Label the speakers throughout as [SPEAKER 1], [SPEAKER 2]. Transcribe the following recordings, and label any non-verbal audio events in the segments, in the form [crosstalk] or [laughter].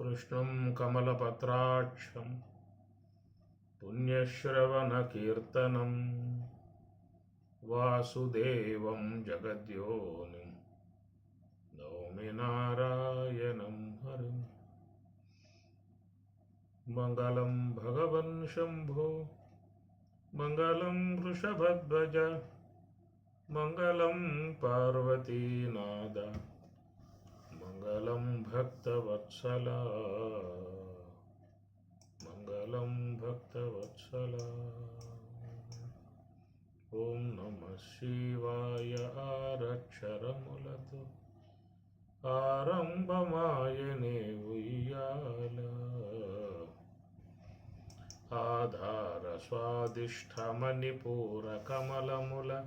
[SPEAKER 1] कृष्णं कमलपत्राक्षं पुण्यश्रवणकीर्तनं वासुदेवं जगद्योनिं नौमि नारायणं हरिम् मङ्गलं भगवन् शम्भो मङ्गलं वृषभध्वज मङ्गलं पार्वतीनाद మంగళం భక్తవత్సల. మంగళం భక్తవత్సల. ఓం నమ శివాయ ఆరక్షరములతో. ఆరంభమాయనే ఉయ్యాల ఆధార స్వాదిష్టమణిపూర కమలముల.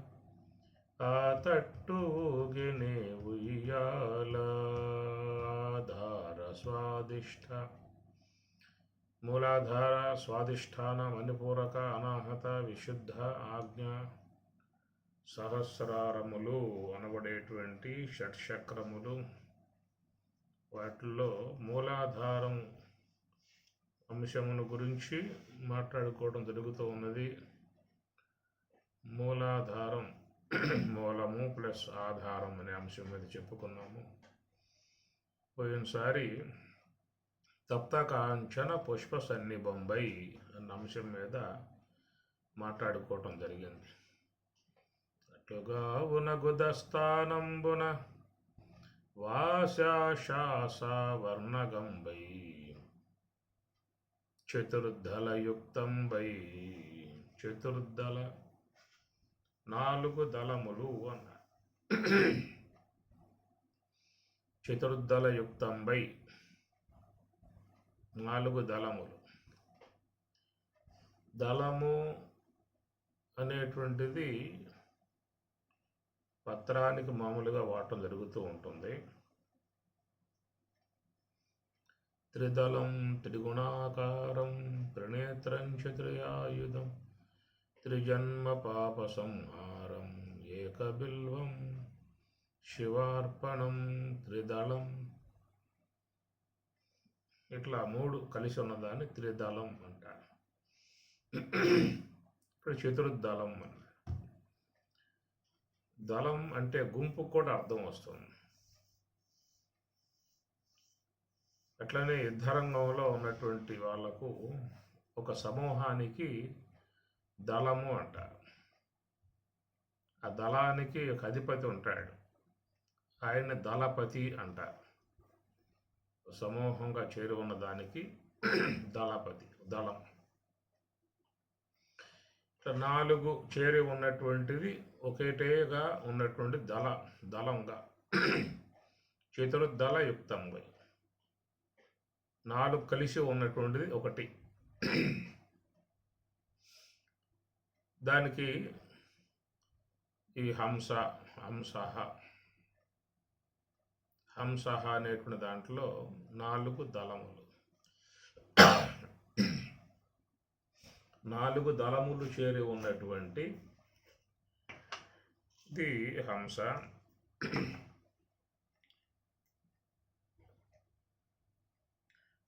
[SPEAKER 1] తట్టూగినే ఉయ్యాల ఆధార స్వాదిష్ట. మూలాధార స్వాదిష్టాన మణిపూరక అనాహత విశుద్ధ ఆజ్ఞ. సహస్రారములు అనబడేటువంటి షట్చక్రములు. వాటిల్లో మూలాధారం అంశమును గురించి మాట్లాడుకోవడం జరుగుతూ ఉన్నది. మూలాధారం మూలము ప్లస్ ఆధారం అనే అంశం మీద చెప్పుకున్నాము. పోయినసారి తప్తకాంచన పుష్ప సన్నిబంబై అన్న అంశం మీద మాట్లాడుకోవటం జరిగింది. అట్లుగా ఉనగుదస్థానంబున వాశాశాస వర్ణగంబై చతుర్దలయుక్తంబై చతుర్దల నాలుగు దళములు అన్న. [clears throat] చతుర్దలయుక్తంబై నాలుగు దళములు. దళము అనేటువంటిది పత్రానికి మామూలుగా వాడటం జరుగుతూ ఉంటుంది. త్రిదళం త్రిగుణాకారం త్రినేత్రం చతుర్యాయుధం. త్రిజన్మ పాప సంహారం ఏకబిల్వం శివార్పణం త్రిదళం. ఇట్లా మూడు కలిసి ఉన్నదాన్ని త్రిదళం అంటారు. ఇక్కడ చతుర్దళం అని దళం అంటే గుంపు కూడా అర్థం వస్తుంది. అట్లనే యుద్ధరంగంలో ఉన్నటువంటి వాళ్ళకు ఒక సమూహానికి దళము అంటారు. ఆ దళానికి ఒక అధిపతి ఉంటాడు. ఆయన దళపతి అంటారు. సమూహంగా చేరి ఉన్న దానికి దళపతి దళం. ఇట్లా నాలుగు చేరి ఉన్నటువంటిది ఒకటేగా ఉన్నటువంటి దళ దళంగా. చతుర్దళ యుక్తంగా నాలుగు కలిసి ఉన్నటువంటిది ఒకటి. దానికి ఈ హంస హంసహ హంసహ అనేటువంటి దాంట్లో నాలుగు దళములు. నాలుగు దళములు చేరి ఉన్నటువంటి ఇది హంస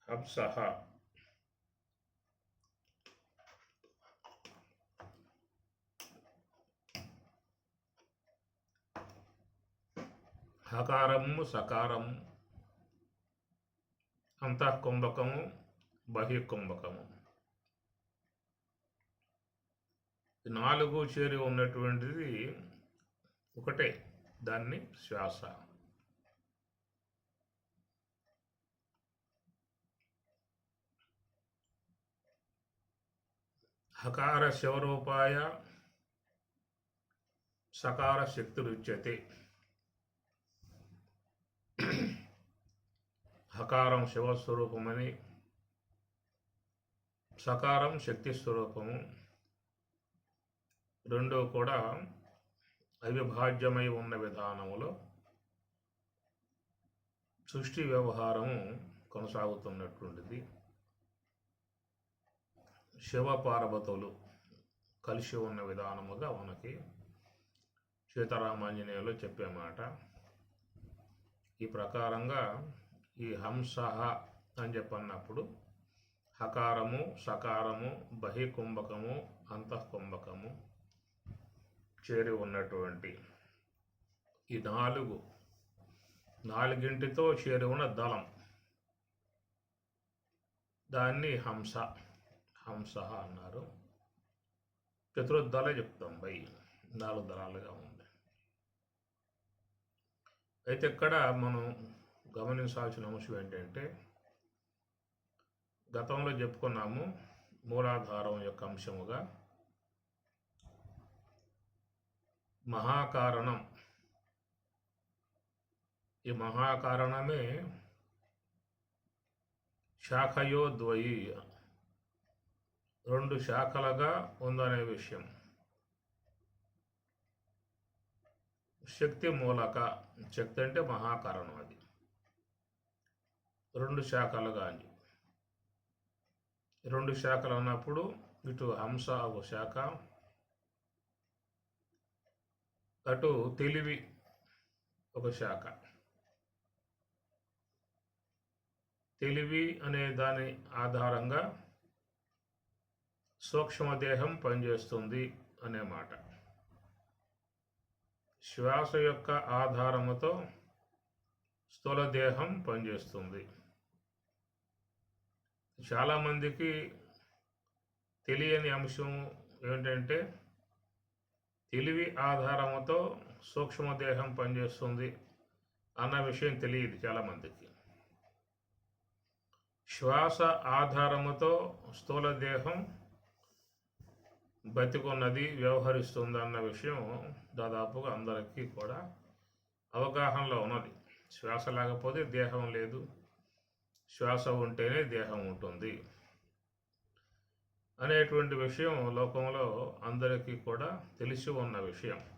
[SPEAKER 1] హంసహ హకారము సకారము. అంతఃకుంభకము బహిర్కుంభకము నాలుగు చేరి ఉన్నటువంటిది ఒకటే దాన్ని శ్వాస. హకార శివరూపాయ సకార శక్తిరుచ్యతే. హకారం శివస్వరూపమని సకారం శక్తి స్వరూపము. రెండు కూడా అవిభాజ్యమై ఉన్న విధానములో సృష్టి వ్యవహారము కొనసాగుతున్నటువంటిది. శివ పార్వతులు కలిసి ఉన్న విధానముగా మనకి సీతారామాంజనేయులు చెప్పే మాట. ఈ ప్రకారంగా ఈ హంస అని చెప్పన్నప్పుడు హకారము సకారము బహికుంభకము అంతఃకుంభకము చేరి ఉన్నటువంటి ఈ నాలుగు నాలుగింటితో చేరి ఉన్న దళం. దాన్ని హంస హంస అన్నారు. చతుర్దళ చెప్తాం బై నాలుగు దళాలుగా ఉంది. అయితే ఇక్కడ మనం గమనించాల్సిన అంశం ఏంటంటే గతంలో చెప్పుకున్నాము మూలాధారం యొక్క అంశముగా మహాకారణం. ఈ మహాకారణమే శాఖయోద్వయి. రెండు శాఖలుగా ఉందనే విషయం. శక్తి మూలక శక్తి అంటే మహాకారణం అది. రెండు శాఖలుగా అని రెండు శాఖలు ఉన్నప్పుడు ఇటు హంస ఒక శాఖ. అటు తెలివి ఒక శాఖ. తెలివి అనే దాని ఆధారంగా సూక్ష్మదేహం పనిచేస్తుంది అనే మాట. శ్వాస యొక్క ఆధారముతో స్థూల దేహం పనిచేస్తుంది. చాలామందికి తెలియని అంశం ఏంటంటే తెలివి ఆధారముతో సూక్ష్మదేహం పనిచేస్తుంది అన్న విషయం తెలియదు చాలామందికి. శ్వాస ఆధారముతో స్థూల దేహం బతికున్నది వ్యవహరిస్తుంది అన్న విషయం దాదాపుగా అందరికీ కూడా అవగాహనలో ఉన్నది. శ్వాస లేకపోతే దేహం లేదు. శ్వాస ఉంటేనే దేహం ఉంటుంది. అనేటువంటి విషయం లోకంలో అందరికీ కూడా తెలిసి ఉన్న విషయం.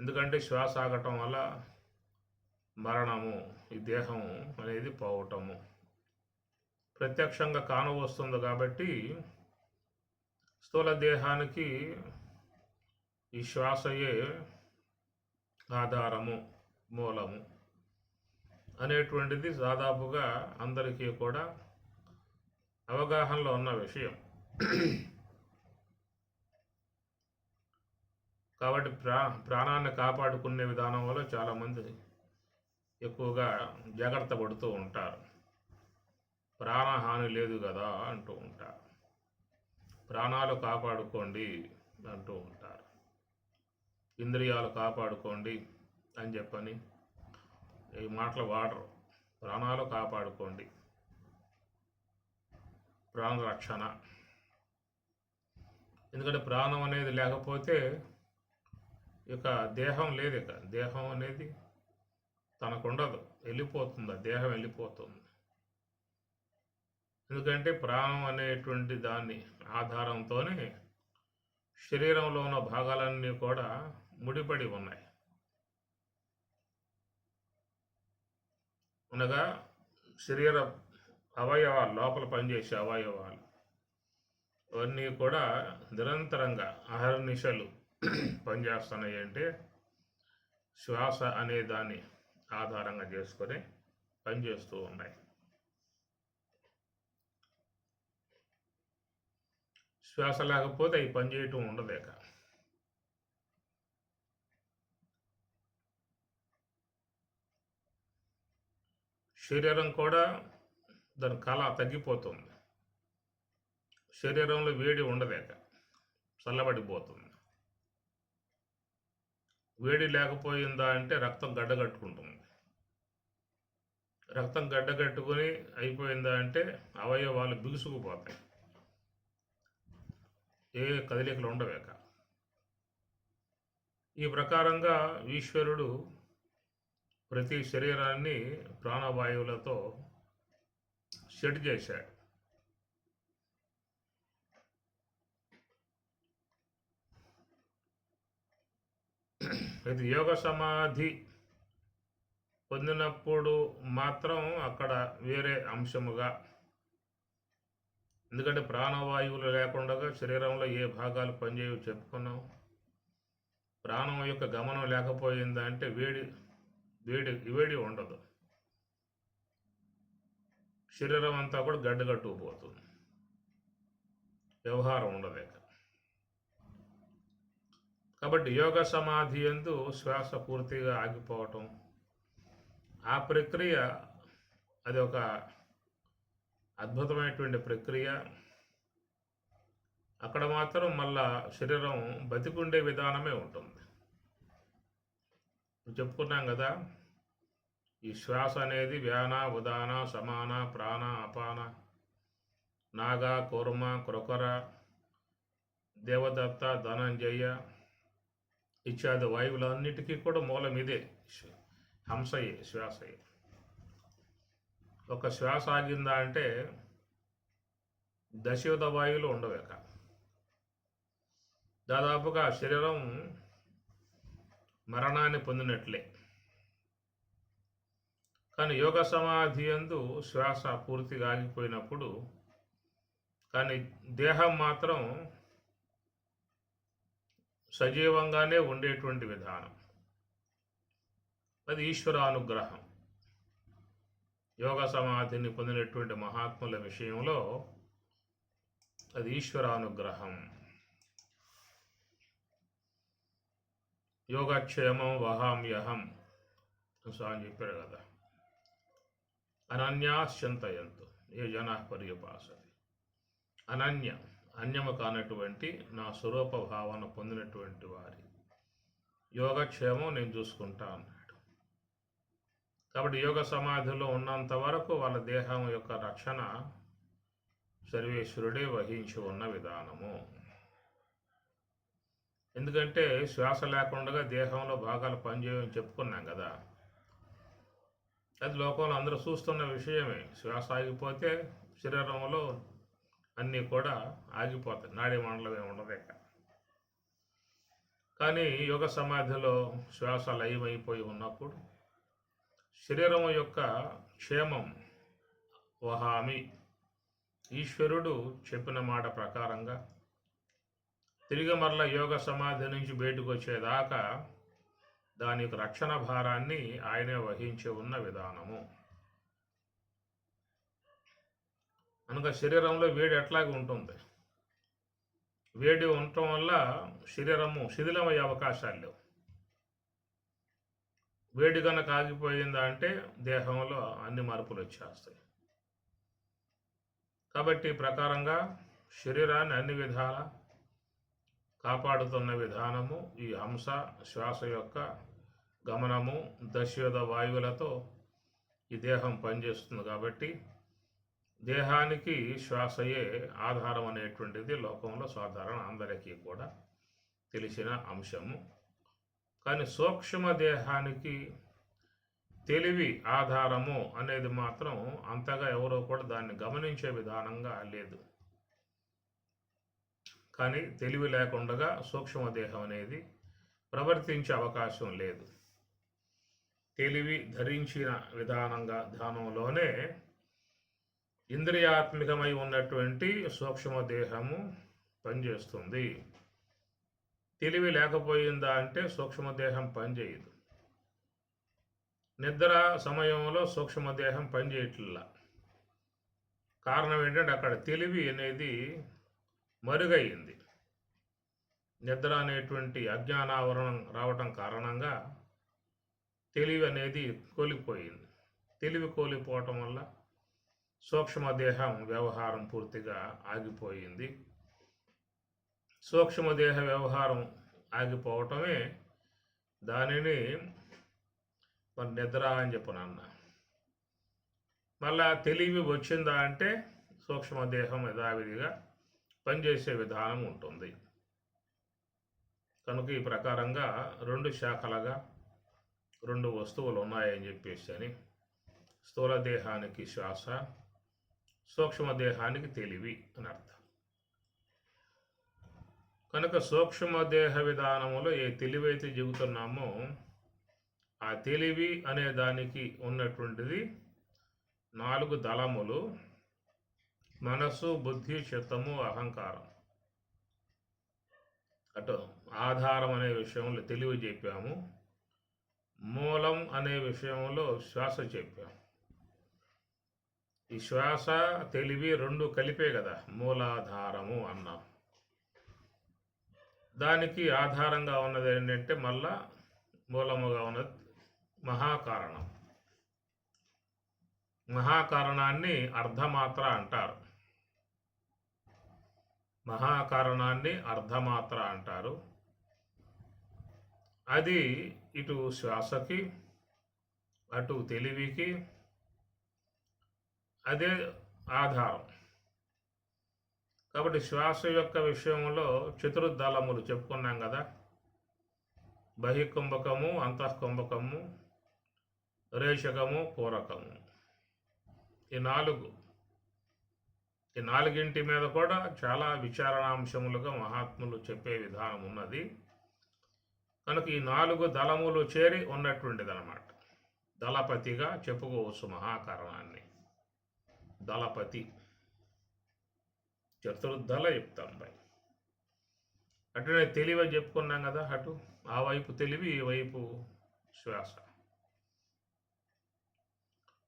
[SPEAKER 1] ఎందుకంటే శ్వాస ఆగటం వల్ల మరణము ఈ దేహం అనేది పోవటము. ప్రత్యక్షంగా కానవస్తుంది కాబట్టి స్థూల దేహానికి ఈ శ్వాసయే ఆధారము మూలము అనేటువంటిది దాదాపుగా అందరికీ కూడా అవగాహనలో ఉన్న విషయం. కాబట్టి ప్రా ప్రాణాన్ని కాపాడుకునే విధానం వల్ల చాలామంది ఎక్కువగా జాగ్రత్త పడుతూ ఉంటారు. ప్రాణహాని లేదు కదా అంటూ ఉంటారు. ప్రాణాలు కాపాడుకోండి అంటూ ఉంటారు. ఇంద్రియాలు కాపాడుకోండి అని చెప్పని ఈ మాటలు వాడరు. ప్రాణాలు కాపాడుకోండి. ప్రాణరక్షణ ఎందుకంటే ప్రాణం అనేది లేకపోతే ఇక దేహం లేదు ఇక. దేహం అనేది తనకుండదు. వెళ్ళిపోతుంది. ఆ దేహం వెళ్ళిపోతుంది. ఎందుకంటే ప్రాణం అనేటువంటి దాన్ని ఆధారంతోనే శరీరంలో ఉన్న భాగాలన్నీ కూడా ముడిపడి ఉన్నాయి. అనగా శరీర అవయవాలు లోపల పనిచేసే అవయవాలు అవన్నీ కూడా నిరంతరంగా అహర్నిశలు పనిచేస్తున్నాయి అంటే శ్వాస అనే దాన్ని ఆధారంగా చేసుకొని పనిచేస్తూ ఉన్నాయి. శ్వాస లేకపోతే అవి పనిచేయటం ఉండలేక శరీరం కూడా దాని కళ తగ్గిపోతుంది. శరీరంలో వేడి ఉండలేక చల్లబడిపోతుంది. వేడి లేకపోయిందా అంటే రక్తం గడ్డగట్టుకుంటుంది. రక్తం గడ్డగట్టుకుని అయిపోయిందా అంటే అవయవాలు బిగుసుకుపోతాయి. ఏ కదలికలు ఉండవేక ఈ ప్రకారంగా ఈశ్వరుడు ప్రతి శరీరాన్ని ప్రాణవాయువులతో సెట్ చేశాడు. ఇది యోగ సమాధి పొందినప్పుడు మాత్రం అక్కడ వేరే అంశముగా ఎందుకంటే ప్రాణవాయువులు లేకుండా శరీరంలో ఏ భాగాలు పనిచేయవు చెప్పుకున్నాం. ప్రాణం యొక్క గమనం లేకపోయిందంటే వేడి వేడి వేడి ఉండదు. శరీరం అంతా కూడా గడ్డగట్టుకుపోతుంది వ్యవహారం ఉండదు కాబట్టి యోగ సమాధి ఎందు శ్వాస పూర్తిగా ఆగిపోవటం ఆ ప్రక్రియ అది ఒక అద్భుతమైనటువంటి ప్రక్రియ. అక్కడ మాత్రం మళ్ళా శరీరం బతికుండే విధానమే ఉంటుంది. చెప్పుకున్నాం కదా ఈ శ్వాస అనేది వ్యాన ఉదాన సమాన ప్రాణ అపాన. నాగ కుర్మ క్రొకర దేవదత్త ధనంజయ ఇత్యాది వాయువులన్నిటికీ కూడా మూలం ఇదే. హంసయే శ్వాసయే. ఒక శ్వాస ఆగిందా అంటే దశయుధ వాయువులు ఉండవేక. దాదాపుగా శరీరం మరణాన్ని పొందినట్లే. కానీ యోగ సమాధి అందు శ్వాస పూర్తిగా ఆగిపోయినప్పుడు కానీ దేహం మాత్రం సజీవంగానే ఉండేటువంటి విధానం. అది ఈశ్వరానుగ్రహం. యోగ సమాధిని పొందినటువంటి మహాత్ముల విషయంలో అది ఈశ్వరానుగ్రహం. యోగక్షేమం వహామ్యహం అని స్వామి చెప్పారు కదా. అనన్యాశ్చంతయంతు ఏ జన పర్యపాసది అనన్య అన్యము కానటువంటి నా స్వరూప భావన పొందినటువంటి వారి. యోగక్షేమం నేను చూసుకుంటా అన్నాడు. కాబట్టి యోగ సమాధిలో ఉన్నంత వరకు వాళ్ళ దేహం యొక్క రక్షణ సర్వేశ్వరుడే వహించి ఉన్న విధానము. ఎందుకంటే శ్వాస లేకుండా దేహంలో భాగాలు పనిచేయని చెప్పుకున్నాం కదా. అది లోకంలో అందరూ చూస్తున్న విషయమే. శ్వాస ఆగిపోతే శరీరంలో అన్నీ కూడా ఆగిపోతాయి. నాడీ మండలం ఏమి ఉండదు ఇక. కానీ యోగ సమాధిలో శ్వాస లయమైపోయి ఉన్నప్పుడు శరీరం యొక్క క్షేమం వహామి. ఈశ్వరుడు చెప్పిన మాట ప్రకారంగా తిరిగి మరల యోగ సమాధి నుంచి బయటకు వచ్చేదాకా దాని యొక్క రక్షణ భారాన్ని ఆయనే వహించి ఉన్న విధానము. అనగా శరీరంలో వేడి ఎట్లాగే ఉంటుంది. వేడి ఉండటం వల్ల శరీరము శిథిలమయ్యే అవకాశాలు లేవు. వేడి కనుక ఆగిపోయిందా అంటే దేహంలో అన్ని మార్పులు వచ్చేస్తాయి. కాబట్టి ప్రకారంగా శరీరాన్ని అన్ని విధాల కాపాడుతున్న విధానము ఈ అంశ శ్వాస యొక్క గమనము దశయోధ వాయువులతో ఈ దేహం పనిచేస్తుంది కాబట్టి దేహానికి శ్వాసయే ఆధారం అనేటువంటిది లోకంలో సాధారణ అందరికీ కూడా తెలిసిన అంశము. కానీ సూక్ష్మ దేహానికి తెలివి ఆధారము అనేది మాత్రం అంతగా ఎవరో కూడా దాన్ని గమనించే విధానంగా లేదు. కానీ తెలివి లేకుండా సూక్ష్మదేహం అనేది ప్రవర్తించే అవకాశం లేదు. తెలివి ధరించిన విధానంగా ధ్యానంలోనే ఇంద్రియాత్మికమై ఉన్నటువంటి సూక్ష్మదేహము పనిచేస్తుంది. తెలివి లేకపోయిందా అంటే సూక్ష్మదేహం పనిచేయదు. నిద్ర సమయంలో సూక్ష్మదేహం పనిచేయట్లా. కారణం ఏంటంటే అక్కడ తెలివి అనేది మరుగయింది నిద్ర అనేటువంటి అజ్ఞానావరణం రావటం కారణంగా తెలివి అనేది కోలిపోయింది. తెలివి కోల్పోవటం వల్ల సూక్ష్మదేహం వ్యవహారం పూర్తిగా ఆగిపోయింది. సూక్ష్మదేహ వ్యవహారం ఆగిపోవటమే దానిని మరి నిద్ర అని చెప్పనన్న. మళ్ళా తెలివి వచ్చిందా అంటే సూక్ష్మదేహం యథావిధిగా పనిచేసే విధానం ఉంటుంది. కనుక ఈ ప్రకారంగా రెండు శాఖలుగా రెండు వస్తువులు ఉన్నాయని చెప్పేసి అని స్థూల దేహానికి శ్వాస సూక్ష్మ దేహానికి తెలివి అని అర్థం. కనుక సూక్ష్మ దేహ విధానములో ఏ తెలివైతే చెబుతున్నామో ఆ తెలివి అనే దానికి ఉన్నటువంటిది నాలుగు దళములు మనసు బుద్ధి చిత్తము అహంకారం. అటు ఆధారం అనే విషయంలో తెలివి చెప్పాము. మూలం అనే విషయంలో శ్వాస చెప్పాము. ఈ శ్వాస తెలివి రెండు కలిపే కదా మూలాధారము అన్నాం. దానికి ఆధారంగా ఉన్నది ఏంటంటే మళ్ళా మూలముగా ఉన్నది మహాకారణం. మహాకారణాన్ని అర్ధమాత్ర అంటారు. మహాకారణాన్ని అర్ధమాత్ర అంటారు. అది ఇటు శ్వాసకి అటు తెలివికి అదే ఆధారం. కాబట్టి శ్వాస యొక్క విషయంలో చతుర్దళములు చెప్పుకున్నాం కదా. బహికుంభకము అంతఃకుంభకము రేషకము పూరకము. ఈ నాలుగు ఈ నాలుగింటి మీద కూడా చాలా విచారణాంశములుగా మహాత్ములు చెప్పే విధానం ఉన్నది. కనుక ఈ నాలుగు దళములు చేరి ఉన్నటువంటిది అనమాట దళపతిగా చెప్పుకోవచ్చు మహాకరణాన్ని. దళపతి. చతుర్దళ యుక్తంపై అటునే తెలివి చెప్పుకున్నాం కదా అటు. ఆ వైపు తెలివి ఈ వైపు శ్వాస.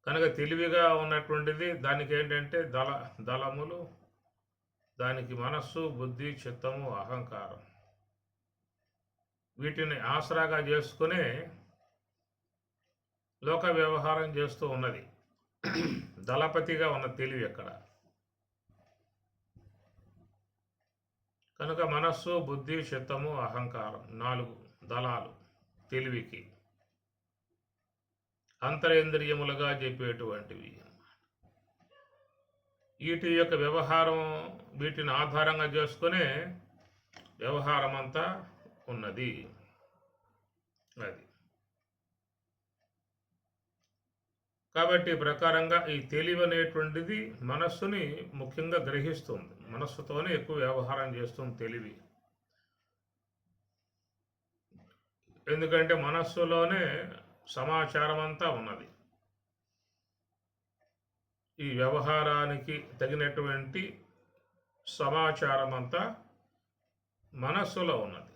[SPEAKER 1] కనుక తెలివిగా ఉన్నటువంటిది దానికి ఏంటంటే దళ దళములు దానికి మనస్సు బుద్ధి చిత్తము అహంకారం. వీటిని ఆసరాగా చేసుకునే లోక వ్యవహారం చేస్తూ ఉన్నది. దళపతిగా ఉన్న తెలివి ఎక్కడ కనుక మనస్సు బుద్ధి చిత్తము అహంకారం నాలుగు దళాలు తెలివికి. అంతరేంద్రియములుగా చెప్పేటువంటివి. వీటి యొక్క వ్యవహారం వీటిని ఆధారంగా చేసుకునే వ్యవహారం అంతా ఉన్నది. అది. కాబట్టి ప్రకారంగా ఈ తెలివి అనేటువంటిది మనస్సుని ముఖ్యంగా గ్రహిస్తుంది. మనస్సుతోనే ఎక్కువ వ్యవహారం చేస్తుంది తెలివి. ఎందుకంటే మనస్సులోనే సమాచారం అంతా ఉన్నది. ఈ వ్యవహారానికి తగినటువంటి సమాచారం అంతా మనస్సులో ఉన్నది.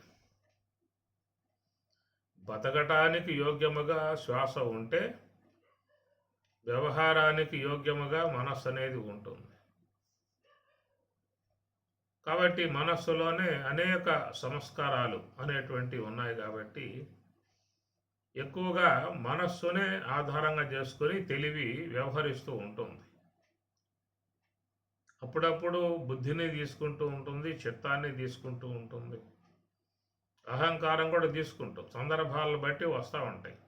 [SPEAKER 1] బతకటానికి యోగ్యముగా శ్వాస ఉంటే వ్యవహారానికి యోగ్యముగా మనస్సు అనేది ఉంటుంది. కాబట్టి మనస్సులోనే అనేక సంస్కారాలు అనేటువంటివి ఉన్నాయి కాబట్టి ఎక్కువగా మనస్సునే ఆధారంగా చేసుకొని తెలివి వ్యవహరిస్తూ ఉంటుంది. అప్పుడప్పుడు బుద్ధిని తీసుకుంటూ ఉంటుంది చిత్తాన్ని తీసుకుంటూ ఉంటుంది. అహంకారం కూడా తీసుకుంటూ. సందర్భాలను బట్టి వస్తూ ఉంటాయి.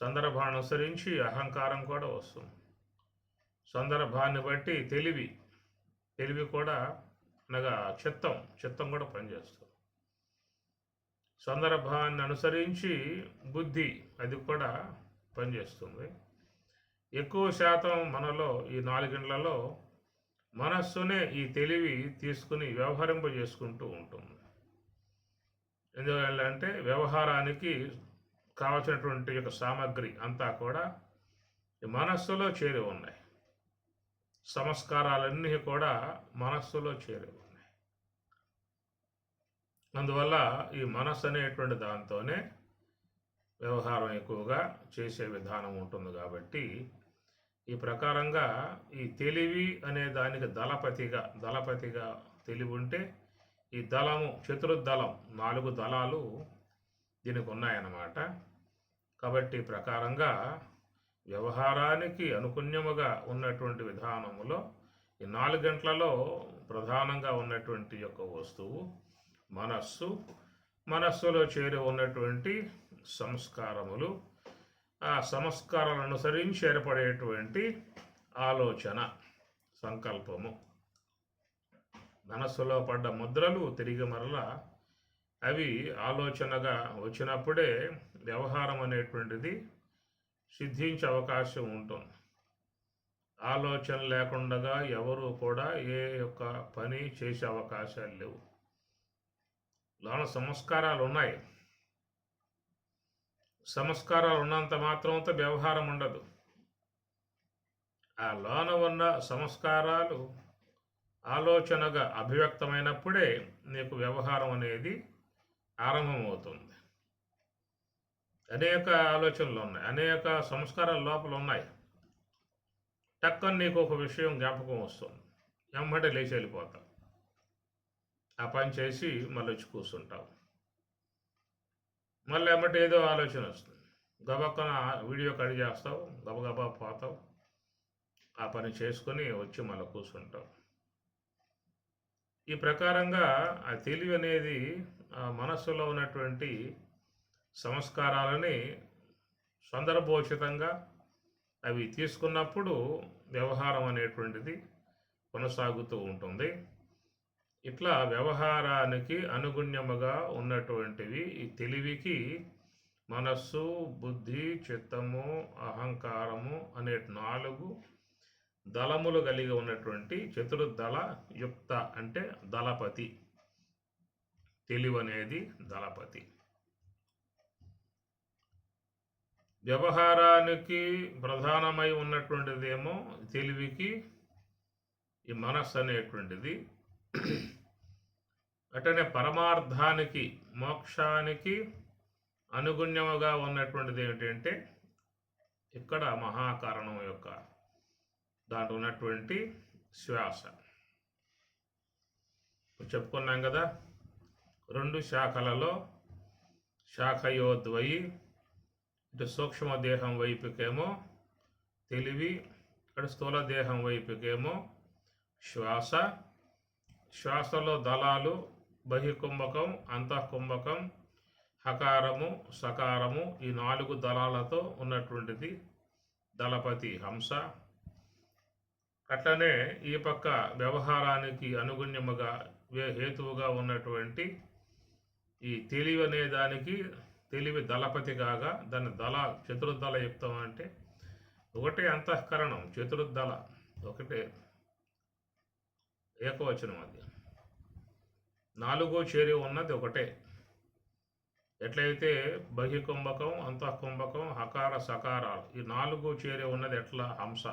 [SPEAKER 1] సందర్భాన్ని అనుసరించి అహంకారం కూడా వస్తుంది. సందర్భాన్ని బట్టి తెలివి తెలివి కూడా అనగా చిత్తం చిత్తం కూడా పనిచేస్తుంది. సందర్భాన్ని అనుసరించి బుద్ధి అది కూడా పనిచేస్తుంది. ఎక్కువ శాతం మనలో ఈ నాలుగిండ్లలో మనస్సునే ఈ తెలివి తీసుకుని వ్యవహరింప చేసుకుంటూ ఉంటుంది. ఎందుకంటే వ్యవహారానికి కావలసినటువంటి యొక్క సామాగ్రి అంతా కూడా మనస్సులో చేరి ఉన్నాయి. సంస్కారాలన్నీ కూడా మనస్సులో చేరి ఉన్నాయి. అందువల్ల ఈ మనస్సు అనేటువంటి దాంతోనే వ్యవహారం ఎక్కువగా చేసే విధానం ఉంటుంది కాబట్టి ఈ ప్రకారంగా ఈ తెలివి అనే దానికి దళపతిగా దళపతిగా తెలివి ఉంటే ఈ దళము చతుర్దళం నాలుగు దళాలు దీనికి ఉన్నాయన్నమాట. కాబట్టి ప్రకారంగా వ్యవహారానికి అనుకుణ్యముగా ఉన్నటువంటి విధానములో ఈ నాలుగు గంటలలో ప్రధానంగా ఉన్నటువంటి యొక్క వస్తువు మనస్సు. మనస్సులో చేరి ఉన్నటువంటి సంస్కారములు ఆ సంస్కారాలను అనుసరించి ఏర్పడేటువంటి ఆలోచన సంకల్పము. మనస్సులో పడ్డ ముద్రలు తిరిగి మరలా అవి ఆలోచనగా వచ్చినప్పుడే వ్యవహారం అనేటువంటిది సిద్ధించే అవకాశం ఉంటుంది. ఆలోచన లేకుండా ఎవరు కూడా ఏ యొక్క పని చేసే అవకాశాలు లేవు. లోన సంస్కారాలు ఉన్నాయి సంస్కారాలు ఉన్నంత మాత్రంతో వ్యవహారం ఉండదు. ఆ లోన ఉన్న సంస్కారాలు ఆలోచనగా అభివ్యక్తమైనప్పుడే నీకు వ్యవహారం అనేది ఆరంభమవుతుంది. అనేక ఆలోచనలు ఉన్నాయి అనేక సంస్కారాల లోపల ఉన్నాయి. టక్కని నీకు ఒక విషయం జ్ఞాపకం వస్తుంది. ఎమ్మటే లేచి వెళ్ళిపోతావు. ఆ పని చేసి మళ్ళీ వచ్చి కూర్చుంటావు. మళ్ళీ ఏమంటే ఏదో ఆలోచన వస్తుంది. గబక్కన వీడియో కట్ చేస్తావు గబగబా పోతావు. ఆ పని చేసుకొని వచ్చి మళ్ళీ కూర్చుంటావు. ఈ ప్రకారంగా ఆ తెలివి అనేది ఆ మనస్సులో ఉన్నటువంటి సంస్కారాలని సందర్భోచితంగా అవి తీసుకున్నప్పుడు వ్యవహారం అనేటువంటిది కొనసాగుతూ ఉంటుంది. ఇట్లా వ్యవహారానికి అనుగుణ్యముగా ఉన్నటువంటివి ఈ తెలివికి మనస్సు బుద్ధి చిత్తము అహంకారము అనే నాలుగు దళములు కలిగి ఉన్నటువంటి చతుర్దళ యుక్త అంటే దళపతి. తెలివి అనేది దళపతి. వ్యవహారానికి ప్రధానమై ఉన్నటువంటిదేమో తెలివికి ఈ మనస్సు అనేటువంటిది. అటనే పరమార్థానికి మోక్షానికి అనుగుణ్యముగా ఉన్నటువంటిది ఏమిటంటే ఇక్కడ మహాకారణం యొక్క దాంట్లో ఉన్నటువంటి శ్వాస. ఇప్పుడు చెప్పుకున్నాం కదా రెండు శాఖలలో శాఖయోద్వయి ఇటు సూక్ష్మ దేహం వైపుకేమో తెలివి ఇటు స్థూల దేహం వైపుకేమో శ్వాస. శ్వాసలో దళాలు బహికుంభకం అంతఃకుంభకం హకారము సకారము ఈ నాలుగు దళాలతో ఉన్నటువంటిది దళపతి హంస. అట్లనే ఈ పక్క వ్యవహారానికి అనుగుణ్యముగా హేతువుగా ఉన్నటువంటి ఈ తెలివి అనే దానికి తెలివి దళపతి కాగా దాని దళ చతుర్దళ యుక్తం అంటే ఒకటే అంతఃకరణం చతుర్దళ ఒకటే ఏకవచనం అది. నాలుగో చేరి ఉన్నది ఒకటే. ఎట్లయితే బహికుంభకం అంతఃకుంభకం హకార సకారాలు ఈ నాలుగు చేరి ఉన్నది ఎట్లా? హంస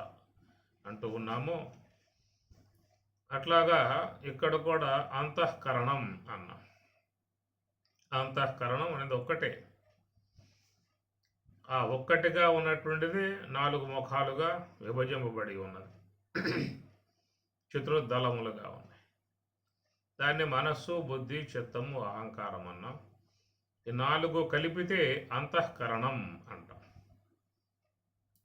[SPEAKER 1] అంటూ ఉన్నామో. అట్లాగా ఇక్కడ కూడా అంతఃకరణం అన్నాం. అంతఃకరణం అనేది ఒక్కటే. ఆ ఒక్కటిగా ఉన్నటువంటిది నాలుగు ముఖాలుగా విభజింపబడి ఉన్నది. చతుర్దళములుగా ఉన్నాయి దాన్ని మనస్సు బుద్ధి చిత్తము అహంకారం అన్నాం. ఈ నాలుగు కలిపితే అంతఃకరణం అంటాం.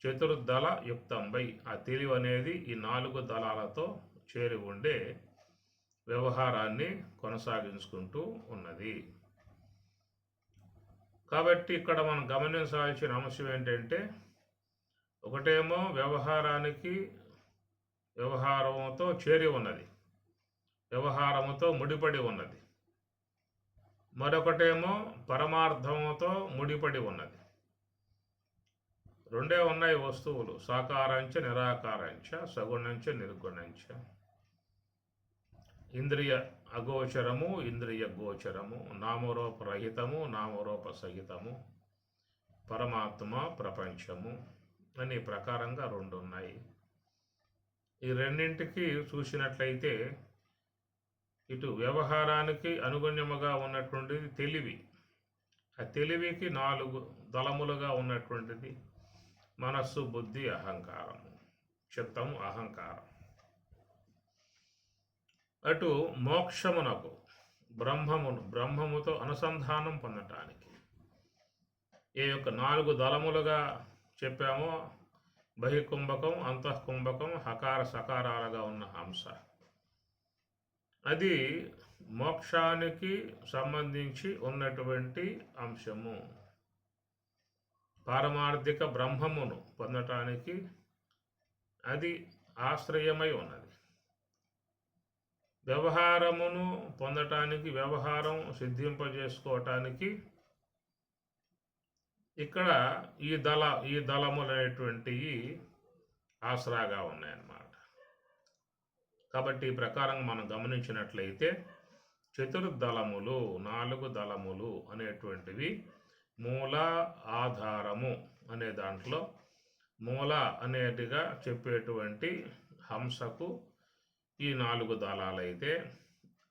[SPEAKER 1] చతుర్దళ యుక్తంపై ఆ తెలివి అనేది ఈ నాలుగు దళాలతో చేరి ఉండే వ్యవహారాన్ని కొనసాగించుకుంటూ ఉన్నది. కాబట్టి ఇక్కడ మనం గమనించాల్సిన అంశం ఏంటంటే ఒకటేమో వ్యవహారానికి వ్యవహారంతో చేరి ఉన్నది. వ్యవహారముతో ముడిపడి ఉన్నది. మరొకటేమో పరమార్థముతో ముడిపడి ఉన్నది. రెండే ఉన్నాయి వస్తువులు. సాకారంచ నిరాకారంచ సగుణంచ నిర్గుణంచ. ఇంద్రియ అగోచరము ఇంద్రియ గోచరము నామరూప రహితము నామరూప సహితము పరమాత్మ ప్రపంచము అని ప్రకారంగా రెండు ఉన్నాయి ఈ రెండింటికి చూసినట్లయితే ఇటు వ్యవహారానికి అనుగుణ్యముగా ఉన్నటువంటిది తెలివి. ఆ తెలివికి నాలుగు దళములుగా ఉన్నటువంటిది మనస్సు బుద్ధి అహంకారము చిత్తము అహంకారం. అటు మోక్షమునకు బ్రహ్మమును బ్రహ్మముతో అనుసంధానం పొందటానికి ఏ యొక్క నాలుగు దళములుగా చెప్పామో బహికుంభకం అంతఃకుంభకం హకార సకారాలుగా ఉన్న హంస. అది మోక్షానికి సంబంధించి ఉన్నటువంటి అంశము. పారమార్థిక బ్రహ్మమును పొందటానికి అది ఆశ్రయమై ఉన్నది. వ్యవహారమును పొందటానికి వ్యవహారం సిద్ధింపజేసుకోవటానికి ఇక్కడ ఈ దళ ఈ దళములనేటువంటివి ఆసరాగా ఉన్నాయన్నమాట. కాబట్టి ఈ ప్రకారం మనం గమనించినట్లయితే చతుర్దళములు నాలుగు దళములు అనేటువంటివి మూల ఆధారము అనే దాంట్లో మూల అనేటిగా చెప్పేటువంటి హంసకు ఈ నాలుగు దళాలైతే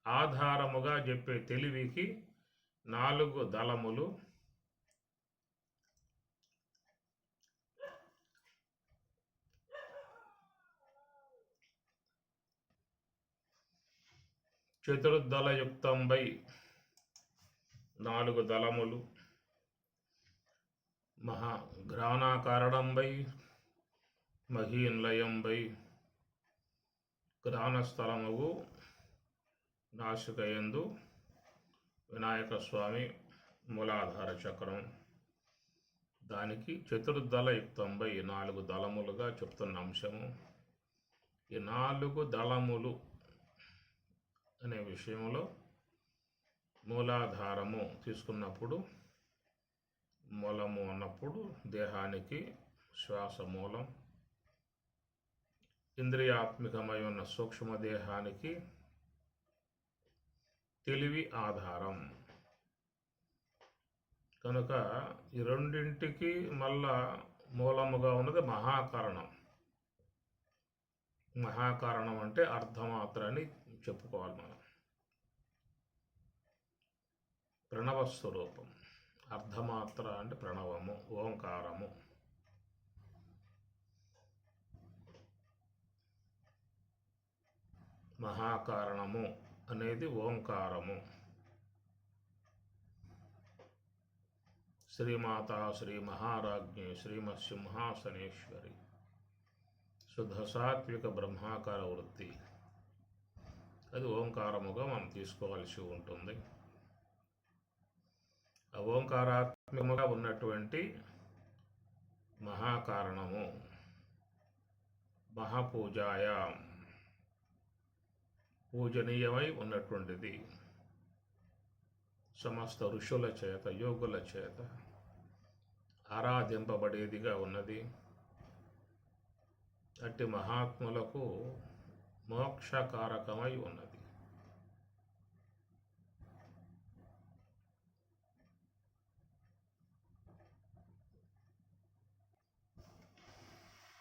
[SPEAKER 1] ఆధారముగా చెప్పే తెలివికి నాలుగు దళములు చతుర్దళయుక్తంబై నాలుగు దళములు మహా గ్రాణాకారణంబై మహీన్లయంబై గ్రాణస్థలముగు నాసికయందు వినాయక స్వామి మూలాధార చక్రం. దానికి చతుర్దళయుక్తంపై నాలుగు దళములుగా చెప్తున్న అంశము. ఈ నాలుగు దళములు అనే విషయంలో మూలాధారము తీసుకున్నప్పుడు మూలము అన్నప్పుడు దేహానికి శ్వాస మూలం ఇంద్రియాత్మికమై ఉన్న సూక్ష్మ దేహానికి తెలివి ఆధారం. కనుక ఈ రెండింటికి మళ్ళా మూలముగా ఉన్నది మహాకారణం. మహాకారణం అంటే అర్ధమాత్రని చెప్పుకోవాలి మనం. ప్రణవ స్వరూపం. అర్ధమాత్ర అంటే ప్రణవము ఓంకారము. మహాకారణము అనేది ఓంకారము. శ్రీమాత శ్రీ మహారాజ్ఞి శ్రీమత్సింహాసనేశ్వరి శుద్ధ సాత్విక బ్రహ్మాకార వృత్తి. అది ఓంకారముగా మనం తీసుకోవాల్సి ఉంటుంది. ఆ ఓంకారాత్మకముగా ఉన్నటువంటి మహాకారణము మహాపూజాయ. పూజనీయమై ఉన్నటువంటిది. సమస్త ఋషుల చేత యోగుల చేత ఆరాధింపబడేదిగా ఉన్నది. అట్టి మహాత్ములకు మోక్షకారకమై ఉన్నది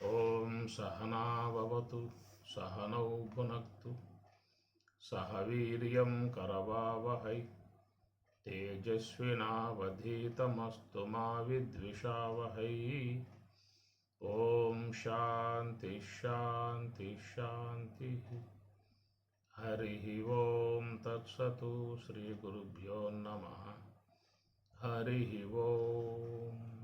[SPEAKER 1] ఓం సహనాభవతు సహనౌ భునక్తు సహ వీర్యం కరవావహై తేజస్వినావధీతమస్తు మా విద్విషావహై ओम शांति शांति शांति। हरि ओम तत्सतु श्री गुरुभ्यो नमः। हरि ओम।